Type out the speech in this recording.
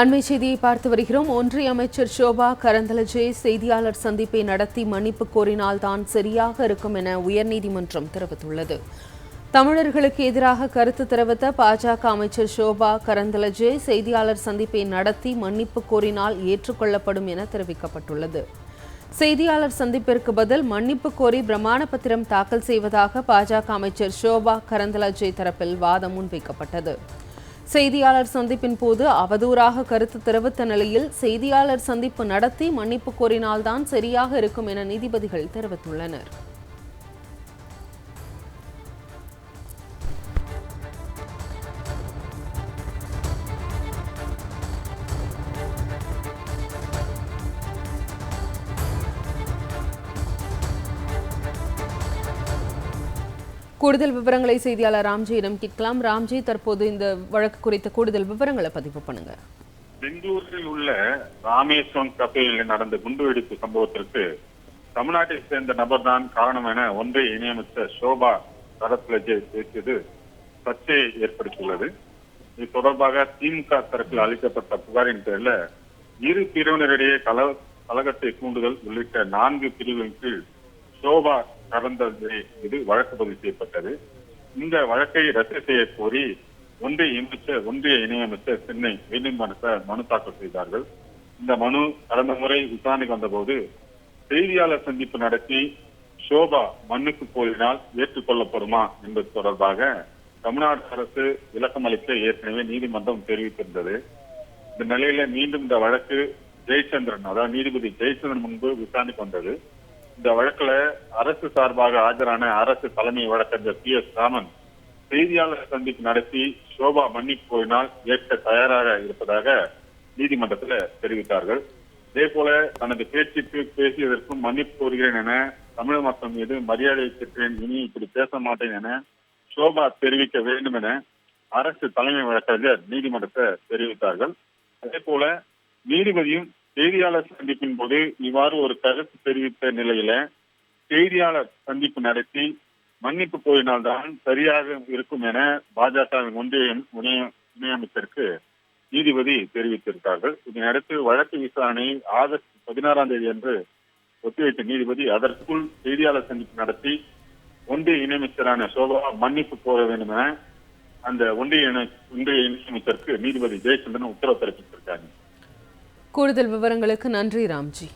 அண்மை செய்தியை பார்த்து வருகிறோம். ஒன்றிய அமைச்சர் ஷோபா கரந்தலஜே செய்தியாளர் சந்திப்பை நடத்தி மன்னிப்பு கோரினால் தான் சரியாக இருக்கும் என உயர்நீதிமன்றம் தெரிவித்துள்ளது. தமிழர்களுக்கு எதிராக கருத்து தெரிவித்த பாஜக அமைச்சர் ஷோபா கரந்தலஜே செய்தியாளர் சந்திப்பை நடத்தி மன்னிப்பு கோரினால் ஏற்றுக்கொள்ளப்படும் என தெரிவிக்கப்பட்டுள்ளது. செய்தியாளர் சந்திப்பிற்கு பதில் மன்னிப்பு கோரி பிரமாண பத்திரம் தாக்கல் செய்வதாக பாஜக அமைச்சர் ஷோபா கரந்தலஜே தரப்பில் வாதம் முன்வைக்கப்பட்டது. செய்தியாளர் சந்திப்பின் போது அவதூறாக கருத்து தெரிவித்த நிலையில் செய்தியாளர் சந்திப்பு நடத்தி மன்னிப்பு கோரினால்தான் சரியாக இருக்கும் என நீதிபதிகள் தெரிவித்துள்ளனர். கூடுதல் விவரங்களை செய்தியாளர் ராம்ஜியிடம் கேட்கலாம். ராம்ஜி தற்போது இந்த வழக்கு குறித்த கூடுதல் விவரங்களை பதிவு பண்ணுங்க. பெங்களூரில் உள்ள ராமேஸ்வரம் கப்பலில் நடந்த குண்டுவெடிப்பு சம்பவத்திற்கு தமிழ்நாட்டை சேர்ந்த நபர்தான் காரணம் என ஒன்றை இணையமைச்சர் சோபா சரத்லஜே பேசியது சர்ச்சையை ஏற்படுத்தியுள்ளது. இது தொடர்பாக திமுக தரப்பில் அளிக்கப்பட்ட புகாரின் பேரில் இரு பிரிவினரிடையே கல கலகத்தை தூண்டுதல் உள்ளிட்ட நான்கு பிரிவின் கீழ் சோபா கரந்தஜே இது வழக்கு பதிவு செய்யப்பட்டது. இந்த வழக்கை ரத்து செய்ய கோரி ஒன்றிய அமைச்சர் ஒன்றிய இணையமைச்சர் சென்னை உயர்நீதிமன்றத்தில் மனு தாக்கல் செய்தார்கள். இந்த மனு கடந்த முறை விசாரணைக்கு வந்தபோது செய்தியாளர் சந்திப்பு நடத்தி ஷோபா மண்ணுக்கு போயினால் ஏற்றுக்கொள்ளப்படுமா என்பது தொடர்பாக தமிழ்நாடு அரசு விளக்கம் அளிக்க ஏற்கனவே நீதிமன்றம் தெரிவித்திருந்தது. இந்த நிலையில மீண்டும் இந்த வழக்கு ஜெயச்சந்திரன் அதாவது நீதிபதி ஜெயச்சந்திரன் முன்பு விசாரணைக்கு வந்தது. இந்த வழக்குல அரசு சார்பாக ஆஜரான அரசு தலைமை வழக்கறிஞர் பி. எஸ். ராமன் செய்தியாளர் சந்திப்பு நடத்தி சோபா மன்னிப்பு கோரினால் ஏற்க தயாராக இருப்பதாக நீதிமன்றத்தில் தெரிவித்தார்கள். இதே போல தனது பேச்சுக்கு பேசியதற்கும் மன்னிப்பு கோருகிறேன் என தமிழக மக்கள் மீது மரியாதை பெற்றேன் இனி இப்படி பேச மாட்டேன் என சோபா தெரிவிக்க வேண்டும் என அரசு தலைமை வழக்கறிஞர் நீதிமன்றத்தை தெரிவித்தார்கள். அதே போல நீதிபதியும் செய்தியாளர் சந்திப்பின் போது இவ்வாறு ஒரு கருத்து தெரிவித்த நிலையில செய்தியாளர் சந்திப்பு நடத்தி மன்னிப்பு கோரினால்தான் சரியாக இருக்கும் என பாஜக ஒன்றிய இணை- இணையமைச்சருக்கு நீதிபதி தெரிவித்திருக்கார்கள். இதனையடுத்து வழக்கு விசாரணை ஆகஸ்ட் பதினாறாம் தேதி அன்று ஒத்திவைத்த நீதிபதி அதற்குள் செய்தியாளர் சந்திப்பு நடத்தி ஒன்றிய இணையமைச்சரான சோபா மன்னிப்பு கோர வேண்டும் என அந்த ஒன்றிய இணை- ஒன்றிய இணையமைச்சருக்கு நீதிபதி ஜெயச்சந்திரன் உத்தரவு பிறப்பித்திருக்காங்க. கூடுதல் விவரங்களுக்கு நன்றி ராம்ஜி.